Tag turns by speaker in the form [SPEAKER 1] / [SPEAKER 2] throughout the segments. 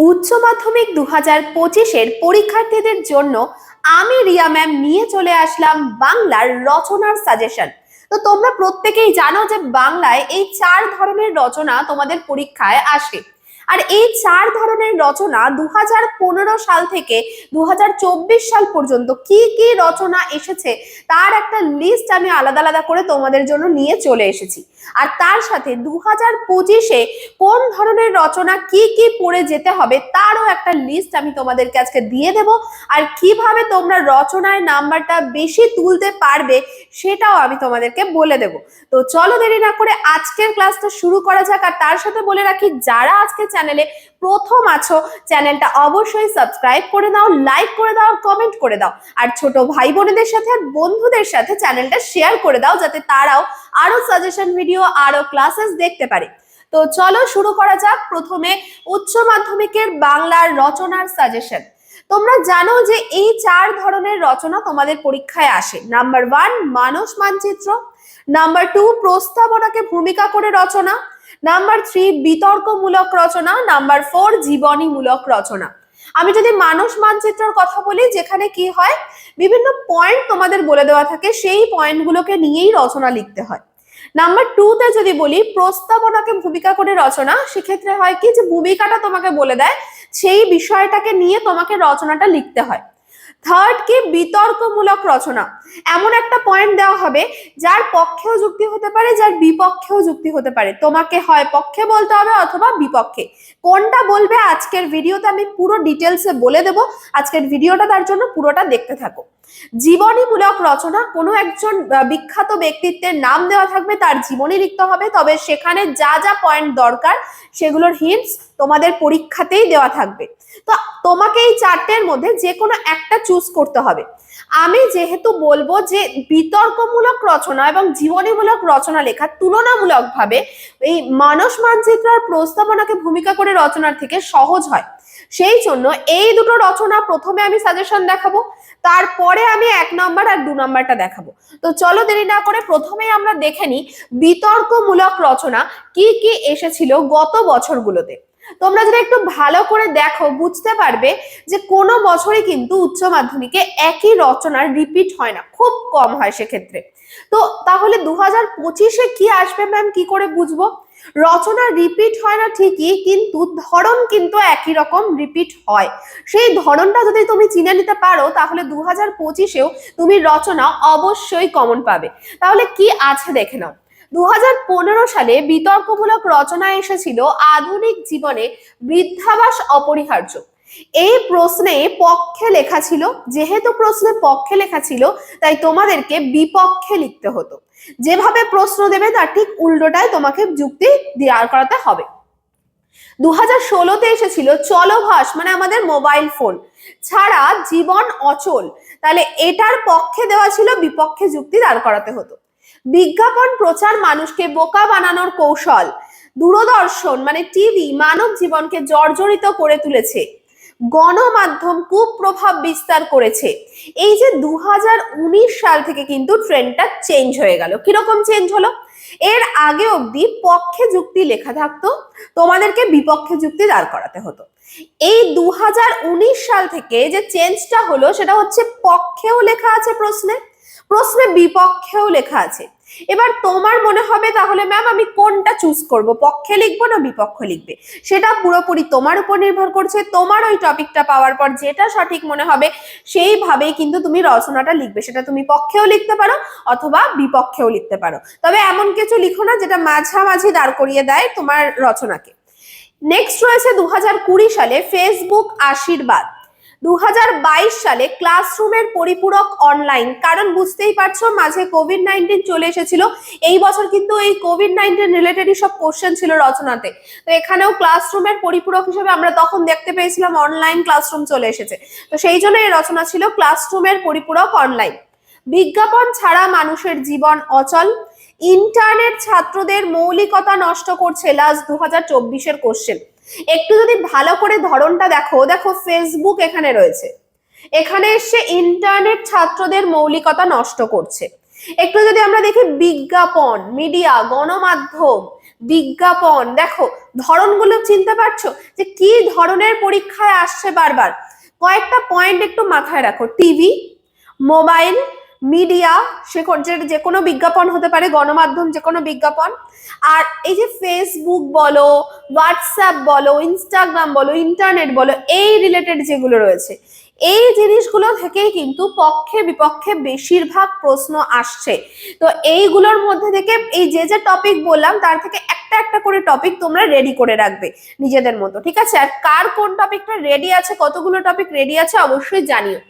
[SPEAKER 1] উচ্চ মাধ্যমিক দু হাজার পঁচিশের পরীক্ষার্থীদের জন্য আমি রিয়া ম্যাম নিয়ে চলে আসলাম বাংলার রচনার সাজেশন তো তোমরা প্রত্যেকেই জানো যে বাংলায় এই চার ধরনের রচনা তোমাদের পরীক্ষায় আসে। আর এই চার ধরনের রচনা দু হাজার পনেরো সাল থেকে দু হাজার চব্বিশ সাল পর্যন্ত কি কি রচনা এসেছে তার একটা লিস্ট আমি আলাদা আলাদা করে তোমাদের জন্য নিয়ে চলে এসেছি। আর তার সাথে দু হাজার পঁচিশে কোন ধরনের রচনা কি কি পড়ে যেতে হবে তারও একটা লিস্ট আমি তোমাদেরকে আজকে দিয়ে দেব। আর কীভাবে তোমরা রচনায় নাম্বারটা বেশি তুলতে পারবে সেটাও আমি তোমাদেরকে বলে দেব। তো চলো দেরি না করে আজকের ক্লাসটা শুরু করা যাক। আর তার সাথে বলে রাখি, যারা আজকে চ্যানেলে প্রথম আছো চ্যানেলটা অবশ্যই সাবস্ক্রাইব করে দাও লাইক করে দাও কমেন্ট করে দাও। আর ছোট ভাই বোনেদের সাথে আর বন্ধুদের সাথে চ্যানেলটা শেয়ার করে দাও, যাতে তারাও আরও সাজেশন ভিডিও আরও ক্লাসেস দেখতে পারে। তো চলো শুরু করা যাক। প্রথমে উচ্চ মাধ্যমিকের বাংলার রচনার সাজেশন তোমরা জানো যে এই চার ধরনের রচনা তোমাদের পরীক্ষায় আসে। নাম্বার ওয়ান মানস মানচিত্র। নাম্বার টু প্রস্তাবনাকে ভূমিকা করে রচনা। নাম্বার থ্রি বিতর্কমূলক রচনা। নাম্বার ফোর জীবনীমূলক রচনা। আমি যদি মানস মানচিত্রের কথা বলি, যেখানে কি হয়, বিভিন্ন পয়েন্ট তোমাদের বলে দেওয়া থাকে, সেই পয়েন্টগুলোকে নিয়েই রচনা লিখতে হয়। নাম্বার টু তে যদি বলি, প্রস্তাবনাকে ভূমিকা করে রচনা, সেক্ষেত্রে হয় কি, যে ভূমিকাটা তোমাকে বলে দেয়, সেই বিষয়টাকে নিয়ে তোমাকে রচনাটা লিখতে হয়। থার্ড কি? বিতর্কমূলক রচনা। এমন একটা পয়েন্ট দেওয়া হবে, যার পক্ষেও যুক্তি হতে পারে, যার বিপক্ষেও যুক্তি হতে পারে। তোমাকে হয় পক্ষে বলতে হবে অথবা বিপক্ষে। কোনটা বলবে আজকের ভিডিওতে আমি পুরো ডিটেলসে বলে দেব। আজকের ভিডিওটা তার জন্য পুরোটা দেখতে থাকো। জীবনীমূলক রচনা, কোনো একজন বিখ্যাত ব্যক্তিত্বের নাম দেওয়া থাকবে, তার জীবনী লিখতে হবে। তবে সেখানে যা যা পয়েন্ট দরকার, সেগুলোর হিন্টস তোমাদের পরীক্ষাতেই দেওয়া থাকবে। তো তোমাকে এই চারটের মধ্যে যে কোনো একটা চুজ করতে হবে। আমি যেহেতু বলব যে বিতর্কমূলক রচনা এবং জীবনীমূলক রচনা লেখা তুলনামূলকভাবে এই মানস মানচিত্র আর প্রস্তাবনাকে ভূমিকা করে রচনার থেকে সহজ হয়। সেই জন্য এই দুটো রচনা প্রথমে আমি সাজেশন দেখাবো, তারপরে আমি এক নম্বর আর দু নম্বরটা দেখাবো। তো চলো দেরি না করে প্রথমেই আমরা দেখে নিই বিতর্কমূলক রচনা কি কি এসেছিল গত বছরগুলোতে। তোমরা যদি একটু ভালো করে দেখো, বুঝতে পারবে যে কোনো বছরই কিন্তু উচ্চ মাধ্যমিকে একই রচনার রিপিট হয় না, খুব কম হয় সেক্ষেত্রে। তো তাহলে দু হাজার পঁচিশে কি আসবে ম্যাম কি করে বুঝব? রচনা রিপিট হয় না ঠিকই, কিন্তু ধরন কিন্তু একই রকম রিপিট হয়। সেই ধরনটা যদি তুমি চিনে নিতে পারো, তাহলে দু হাজার পঁচিশেও তুমি রচনা অবশ্যই কমন পাবে। তাহলে কি আছে দেখে নাও। দু হাজার পনেরো সালে বিতর্কমূলক রচনা এসেছিল আধুনিক জীবনে বৃদ্ধাবাস অপরিহার্য। এই প্রশ্নে পক্ষে লেখা ছিল, যেহেতু প্রশ্নে পক্ষে লেখা ছিল, তাই তোমাদেরকে বিপক্ষে লিখতে হতো। যেভাবে প্রশ্ন দেবে, তার ঠিক উল্টোটাই তোমাকে যুক্তি দেওয়ার করাতে হবে। দু হাজার ষোলোতে এসেছিল চলভাস মানে আমাদের মোবাইল ফোন। ছাড়া জীবন অচল, তাহলে এটার পক্ষে দেওয়া ছিল, বিপক্ষে যুক্তি দাঁড় করাতে হতো। বিজ্ঞাপন প্রচার মানুষকে বোকা বানানোর কৌশল। দূরদর্শন মানে টিভি মানব জীবনকে জর্জরিত করে তুলেছে। গণমাধ্যম কুপ্রভাব বিস্তার করেছে। এই যে দু হাজার উনিশ সাল থেকে কিন্তু ট্রেন্ডটা চেঞ্জ হয়ে গেল। কীরকম চেঞ্জ হলো? এর আগে অবধি পক্ষে যুক্তি লেখা থাকতো, তোমাদেরকে বিপক্ষে যুক্তি দাঁড় করাতে হতো। এই দু হাজার উনিশ সাল থেকে যে চেঞ্জটা হলো, সেটা হচ্ছে পক্ষেও লেখা আছে প্রশ্নে। প্রশ্নে বিপক্ষেও লেখা আছে। এবার তোমার মনে হবে তাহলে ম্যাম আমি কোনটা চুজ করব? পক্ষে লিখব না বিপক্ষ লিখবে? সেটা পুরোপুরি তোমার উপর নির্ভর করছে। তোমার ওই টপিকটা পাওয়ার পর যেটা সঠিক মনে হবে, সেইভাবেই কিন্তু তুমি রচনাটা লিখবে। সেটা তুমি পক্ষেও লিখতে পারো অথবা বিপক্ষেও লিখতে পারো। তবে এমন কিছু লিখো না যেটা মাঝামাঝি দাঁড় করিয়ে দেয় তোমার রচনাকে। নেক্সট রয়েছে দু হাজার কুড়ি সালে ফেসবুক আশীর্বাদ। দু হাজার বাইশ সালে ক্লাসরুমের পরিপূরক অনলাইন কারণ বুঝতেই পারছ, মাঝে কোভিড নাইন্টিন চলে এসেছিল। এই বছর কিন্তু এই কোভিড নাইন্টিন রিলেটেডই সব কোশ্চেন ছিল রচনাতে। তো এখানেও ক্লাসরুমের পরিপূরক হিসেবে আমরা তখন দেখতে পেয়েছিলাম অনলাইন ক্লাসরুম চলে এসেছে। তো সেই জন্য এই রচনা ছিল ক্লাসরুমের পরিপূরক অনলাইন বিজ্ঞাপন ছাড়া মানুষের জীবন অচল। ইন্টারনেট ছাত্রদের মৌলিকতা নষ্ট করছে লাস্ট দু হাজার চব্বিশের কোশ্চেন একটু যদি ভালো করে ধরনটা দেখো দেখো ফেসবুক এখানে রয়েছে। এখানে এসে ইন্টারনেট ছাত্রদের মৌলিকতা নষ্ট করছে। একটু যদি আমরা দেখি বিজ্ঞাপন মিডিয়া গণমাধ্যম, বিজ্ঞাপন, দেখো ধরনগুলো চিনতে পারছ? যে কি ধরনের পরীক্ষায় আসছে বারবার? কয়েকটা পয়েন্ট একটু মাথায় রাখো। টিভি মোবাইল মিডিয়া, সে যে কোনো বিজ্ঞাপন হতে পারে, গণমাধ্যম যে কোনো বিজ্ঞাপন। আর এই যে ফেসবুক বলো হোয়াটসঅ্যাপ বলো ইনস্টাগ্রাম বলো ইন্টারনেট বলো, এই রিলেটেড যেগুলো রয়েছে, এই জিনিসগুলো থেকেই কিন্তু পক্ষে বিপক্ষে বেশিরভাগ প্রশ্ন আসছে। তো এইগুলোর মধ্যে থেকে এই যে যে টপিক বললাম, তার থেকে একটা একটা করে টপিক তোমরা রেডি করে রাখবে নিজেদের মতো, ঠিক আছে? আর কার কোন টপিকটা রেডি আছে, কতগুলো টপিক রেডি আছে, অবশ্যই জানিও।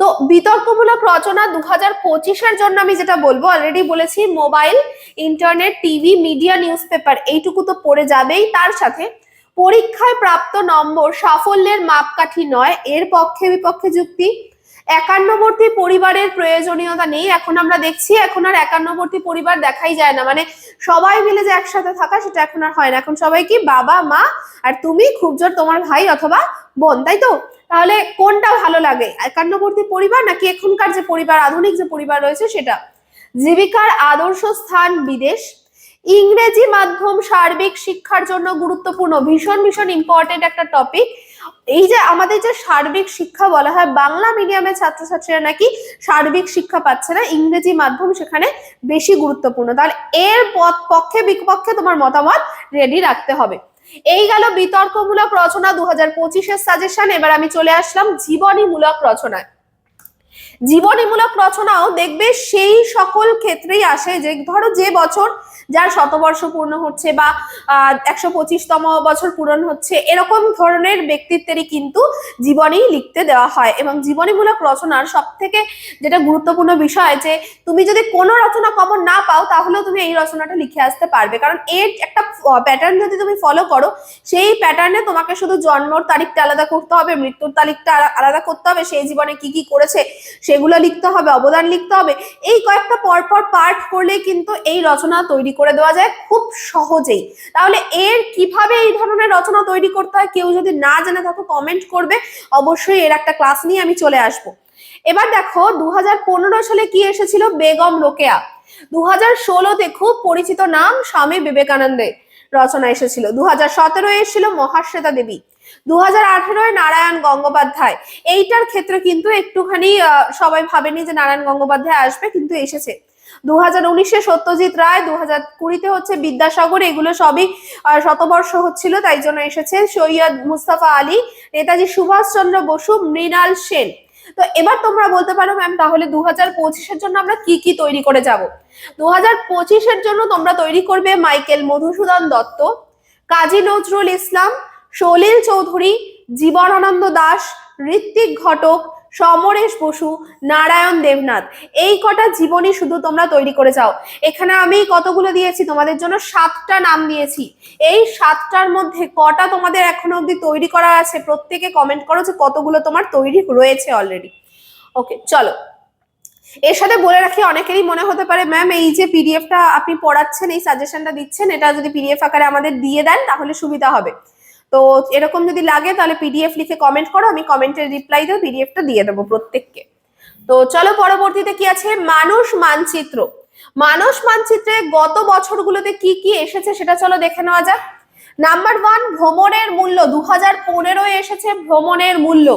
[SPEAKER 1] তো বিতর্কমূলক রচনা দু হাজার পঁচিশের জন্য আমি যেটা বলব অলরেডি বলেছি mobile internet TV media newspaper এইটুকু তো পড়ে যাবেই। তার সাথে পরীক্ষায় প্রাপ্ত নম্বর সাফল্যের মাপকাঠি নয়, এর পক্ষে বিপক্ষে যুক্তি একান্নবর্তী পরিবারের প্রয়োজনীয়তা নেই। এখন আমরা দেখছি, এখন আর একান্নবর্তী পরিবার দেখাই যায় না। মানে সবাই মিলে যে একসাথে থাকা, সেটা এখন আর হয় না। এখন সবাই কি বাবা, মা আর তুমি খুব জোর তোমার ভাই অথবা বোন, তাই তো? তাহলে কোনটা ভালো লাগে, একান্নবর্তী পরিবার নাকি এখনকার যে পরিবার, আধুনিক যে পরিবার রয়েছে সেটা? জীবিকার আদর্শ স্থান বিদেশ। ইংরেজি মাধ্যম সার্বিক শিক্ষার জন্য গুরুত্বপূর্ণ, ভীষণ ভীষণ ইম্পর্টেন্ট একটা টপিক এই যে আমাদের যে সার্বিক শিক্ষা বলা হয়, বাংলা মিডিয়ামের ছাত্রছাত্রীরা নাকি সার্বিক শিক্ষা পাচ্ছে না, ইংরেজি মাধ্যম সেখানে বেশি গুরুত্বপূর্ণ। তাহলে এর পক্ষে, বিপক্ষে তোমার মতামত রেডি রাখতে হবে। এই গেল বিতর্কমূলক রচনা দু হাজার পঁচিশের সাজেশন এবার আমি চলে আসলাম জীবনীমূলক রচনায়। জীবনীমূলক রচনাও দেখবে সেই সকল ক্ষেত্রেই আসে। যে ধরো যে বছর যার শতবর্ষ পূর্ণ হচ্ছে বা একশো পঁচিশতম বছর পূরণ হচ্ছে, এরকম ধরনের ব্যক্তিত্বেরই কিন্তু জীবনী লিখতে দেওয়া হয়। এবং জীবনীমূলক রচনার সব থেকে যেটা গুরুত্বপূর্ণ বিষয় যে, তুমি যদি কোনো রচনা কমন না পাও, তাহলেও তুমি এই রচনাটা লিখে আসতে পারবে। কারণ এর একটা প্যাটার্ন যদি তুমি ফলো করো, সেই প্যাটার্নে তোমাকে শুধু জন্মর তারিখটা আলাদা করতে হবে, মৃত্যুর তারিখটা আলাদা করতে হবে সেই জীবনে কি কি করেছে সেগুলো লিখতে হবে, অবদান লিখতে হবে। এই কয়েকটা পরপর পার্ট করলে কিন্তু এই রচনা তৈরি করে দেওয়া যায় খুব সহজেই। তাহলে এর কীভাবে এই ধরনের রচনা তৈরি করতে হয় কেউ যদি না জেনে থাকো কমেন্ট করবে। অবশ্যই এর একটা ক্লাস নিয়ে আমি চলে আসব। এবার দেখো দু হাজার পনেরো সালে কি এসেছিল? বেগম রোকেয়া। দু হাজার ষোলোতে খুব পরিচিত নাম স্বামী বিবেকানন্দের রচনা এসেছিল। দু হাজার সতেরো এসেছিল মহাশ্বেতা দেবী। দু নারায়ণ গঙ্গোপাধ্যায়। এইটার ক্ষেত্রে কিন্তু একটুখানি সবাই ভাবেনি যে নারায়ণ গঙ্গোপাধ্যায় আসবে, কিন্তু এসেছে। দু হাজার উনিশে সত্যজিৎ রায় দু হাজার কুড়িতে হচ্ছে বিদ্যাসাগর, এগুলো সবই শতবর্ষ হচ্ছিল, তাই জন্য এসেছে। সৈয়দ মুস্তাফা আলী, নেতাজি সুভাষচন্দ্র বসু, মৃণাল সেন। তো এবার তোমরা বলতে পারো ম্যাম তাহলে দু হাজার পঁচিশের জন্য আমরা কি কি তৈরি করে যাব? দু হাজার পঁচিশের জন্য তোমরা তৈরি করবে মাইকেল মধুসূদন দত্ত, কাজী নজরুল ইসলাম সলিল চৌধুরী, জীবনানন্দ দাস, ঋত্বিক ঘটক, সমরেশ বসু, নারায়ণ দেবনাথ। এই কটা জীবনী শুধু তোমরা তৈরি করে যাও। এখানে আমি কতগুলো দিয়েছি তোমাদের জন্য? সাতটা নাম দিয়েছি। এই সাতটার মধ্যে কটা তোমাদের এখনও অবধি তৈরি করা আছে? প্রত্যেকে কমেন্ট করো যে কতগুলো তোমার তৈরি রয়েছে অলরেডি ওকে চলো। এর সাথে বলে রাখি, অনেকেরই মনে হতে পারে ম্যাম এই যে পিডিএফটা আপনি পড়াচ্ছেন, এই সাজেশনটা দিচ্ছেন, এটা যদি পিডিএফ আকারে আমাদের দিয়ে দেন, তাহলে সুবিধা হবে। তো এরকম যদি লাগে তাহলে পিডিএফ লিখে কমেন্ট করো, আমি কমেন্টের রিপ্লাই দিয়ে পিডিএফটা দিয়ে দেবো প্রত্যেককে। তো চলো পরবর্তীতে কি আছে? মানুষ মানচিত্র। মানুষ মানচিত্রে গত বছরগুলোতে কি কি এসেছে সেটা চলো দেখে নেওয়া যাক। নাম্বার ওয়ান ভ্রমণের মূল্য। দু হাজার এসেছে ভ্রমণের মূল্য।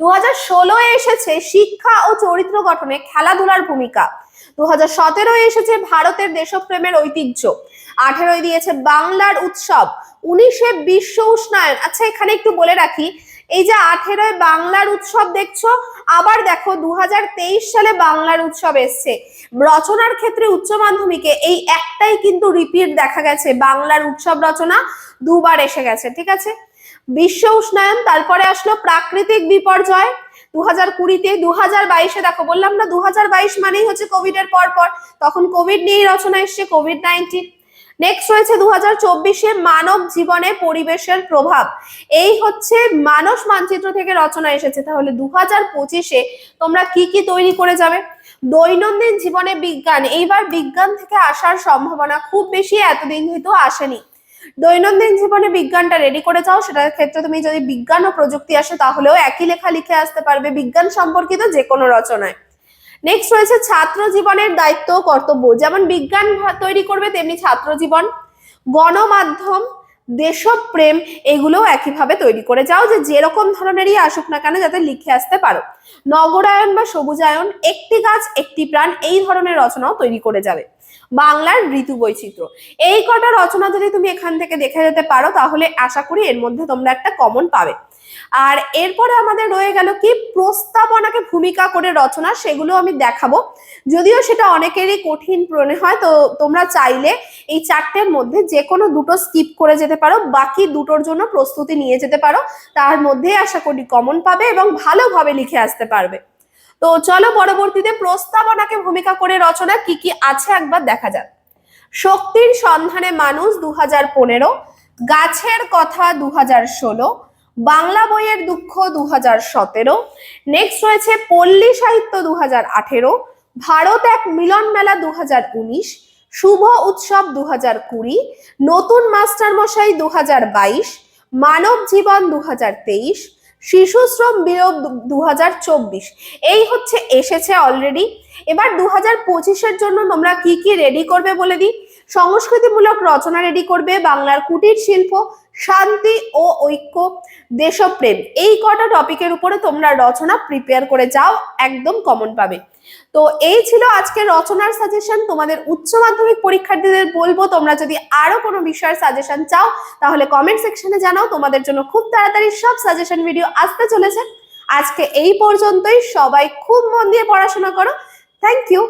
[SPEAKER 1] দু হাজার ষোলোয় এসেছে শিক্ষা ও চরিত্র গঠনে খেলাধুলার ভূমিকা। দু হাজার সতেরোয় এসেছে ভারতের দেশপ্রেমের ঐতিহ্য। আঠেরোয় দিয়েছে বাংলার উৎসব। উনিশে বিশ্ব উষ্ণায়ন। আচ্ছা এখানে একটু বলে রাখি, এই যে আঠেরোয় বাংলার উৎসব দেখছ, আবার দেখো দু হাজার তেইশ সালে বাংলার উৎসব এসছে। রচনার ক্ষেত্রে উচ্চ মাধ্যমিকে এই একটাই কিন্তু রিপিট দেখা গেছে, বাংলার উৎসব রচনা দুবার এসে গেছে, ঠিক আছে? বিশ্ব উষ্ণায়ন, তারপরে আসলো প্রাকৃতিক বিপর্যয়। দু হাজার কুড়িতে দু হাজার বাইশে, দেখো, বললাম না দু হাজার বাইশ মানেই হচ্ছে কোভিড এর পর পর তখন কোভিড নিয়েই রচনা এসছে কোভিড নাইন্টিন নেক্সট রয়েছে দু হাজার চব্বিশে মানব জীবনে পরিবেশের প্রভাব। এই হচ্ছে মানস মানচিত্র থেকে রচনা এসেছে। তাহলে দু হাজার পঁচিশে তোমরা কি কি তৈরি করে যাবে? দৈনন্দিন জীবনে বিজ্ঞান। এইবার বিজ্ঞান থেকে আসার সম্ভাবনা খুব বেশি, এতদিন হয়তো আসেনি। দৈনন্দিন জীবনে বিজ্ঞানটা রেডি করে যাও। সেটার ক্ষেত্রে তুমি যদি বিজ্ঞান ও প্রযুক্তি আসে, তাহলেও একই লেখা লিখে আসতে পারবে বিজ্ঞান সম্পর্কিত যে কোনো রচনায়। নেক্সট রয়েছে ছাত্র জীবনের দায়িত্ব কর্তব্য। যেমন বিজ্ঞান তৈরি করবে, তেমনি ছাত্র জীবন। গণমাধ্যম, দেশপ্রেম, এগুলোও একইভাবে তৈরি করে। যাও যে যেরকম ধরনেরই আসুক না কেন যাতে লিখে আসতে পারো। নগরায়ন বা সবুজায়ন, একটি গাছ, একটি প্রাণ, এই ধরনের রচনাও তৈরি করে যাবে। বাংলার ঋতু বৈচিত্র্য। এই কটা রচনা যদি তুমি এখান থেকে দেখে যেতে পারো, তাহলে আশা করি এর মধ্যে তোমরা একটা কমন পাবে। আর এরপরে আমাদের রয়ে গেল কি প্রস্তাবনাকে ভূমিকা করে রচনা, সেগুলো আমি দেখাবো। যদিও সেটা অনেকেরই কঠিন মনে হয়, তো তোমরা চাইলে এই চারটের মধ্যে যে কোনো দুটো স্কিপ করে যেতে পারো, বাকি দুটোর জন্য প্রস্তুতি নিয়ে যেতে পারো। তার মধ্যে আশা করি কমন পাবে এবং ভালোভাবে লিখে আসতে পারবে। তো চলো পরবর্তীতে প্রস্তাবনাকে ভূমিকা করে রচনা কি কি আছে একবার দেখা যাক। শক্তির সন্ধানে মানুষ দু হাজার পনেরো, গাছের কথা দু হাজার ষোলো বাংলা বইয়ের দুঃখ দু হাজার সতেরো। নেক্সট রয়েছে পল্লী সাহিত্য দু হাজার আঠেরো। ভারত এক মিলন মেলা দু হাজার উনিশ। শুভ উৎসব দু হাজার কুড়ি। নতুন মাস্টার মশাই দু হাজার বাইশ। মানব জীবন দু হাজার তেইশ। শিশু শ্রম বিয়োগ দু হাজার চব্বিশ। এই হচ্ছে, এসেছে অলরেডি এবার দু হাজার পঁচিশের জন্য তোমরা কি কি রেডি করবে বলে দিই। সংস্কৃতিমূলক রচনা রেডি করবে বাংলার কুটির শিল্প, শান্তি ও ঐক্য, দেশপ্রেম। এই কটা টপিকের উপরে তোমরা রচনা প্রিপেয়ার করে যাও, একদম কমন পাবে। তো এই ছিল আজকে রচনার সাজেশন তোমাদের উচ্চ মাধ্যমিক পরীক্ষার্থীদের বলব, তোমরা যদি আরও কোনো বিষয়ের সাজেশন চাও, তাহলে কমেন্ট সেকশনে জানাও। তোমাদের জন্য খুব তাড়াতাড়ি সব সাজেশন ভিডিও আসতে চলেছে। আজকে এই পর্যন্তই। সবাই খুব মন দিয়ে পড়াশোনা করো। Thank you